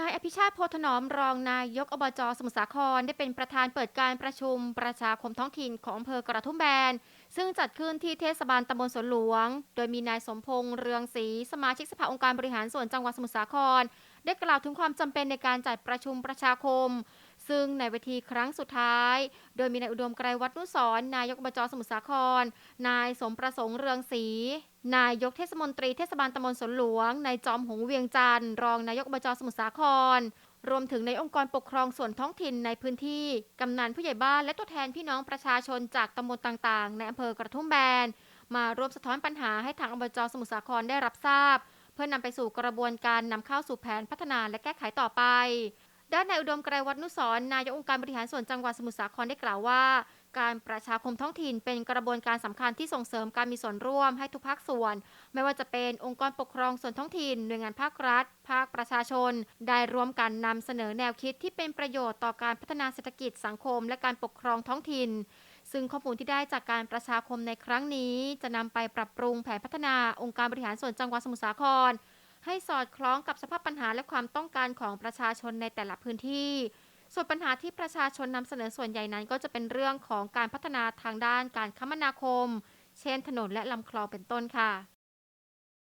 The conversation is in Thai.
นายอภิชาติโพธนอมรองนายกอบจสมุทรสาครได้เป็นประธานเปิดการประชุมประชาคมท้องถิ่นของอำเภอกระทุ่มแบน ซึ่งจัดขึ้นที่เทศบาลตำบลสวนหลวง โดยมีนายสมพงษ์เรืองศรีสมาชิกสภาองค์การบริหารส่วนจังหวัดสมุทรสาคร ได้กล่าวถึงความจำเป็นในการจัดประชุมประชาคม ซึ่งในเวทีครั้งสุดท้าย โดยมีนายอุดมไกรวัฒนุสรนายกอบจสมุทรสาคร นายสมประสงค์เรืองศรีนายกเทศมนตรีเทศบาลตำบลสวนหลวงนายจอมหงเวียงจันทร์รองนายกอบจสมุทรสาคร รวมถึงในองค์กรปกครองส่วนท้องถิ่นในพื้นที่ กำนันผู้ใหญ่บ้านและตัวแทนพี่น้องประชาชนจากตำบลต่างๆ ในอำเภอกระทุ่มแบน มาร่วมสะท้อนปัญหาให้ทางอบจสมุทรสาครได้รับทราบ เพื่อนำไปสู่กระบวนการนำเข้าสู่แผนพัฒนาและแก้ไขต่อไป ด้านนายอุดมไกรวัฒนุสรนายกองค์การบริหารส่วนจังหวัดสมุทรสาครได้กล่าวว่า การประชาคมท้องถิ่นเป็นกระบวนการสำคัญที่ส่งเสริมการมีส่วนร่วมให้ทุกภาคส่วน ไม่ว่าจะเป็นองค์กรปกครองส่วนท้องถิ่น หน่วยงานภาครัฐ ภาคประชาชน ได้ร่วมกันนำเสนอแนวคิดที่เป็นประโยชน์ต่อการพัฒนาเศรษฐกิจสังคม และการปกครองท้องถิ่นซึ่งข้อมูลที่ได้จากการประชาคมในครั้งนี้ จะนำไปปรับปรุงแผนพัฒนาองค์การบริหารส่วนจังหวัดสมุทรสาคร ให้สอดคล้องกับสภาพปัญหาและความต้องการของประชาชนในแต่ละพื้นที่ ส่วนปัญหาที่ประชาชนนำเสนอส่วนใหญ่นั้น ก็จะเป็นเรื่องของการพัฒนาทางด้านการคมนาคม เช่น ถนนและลำคลองเป็นต้นค่ะ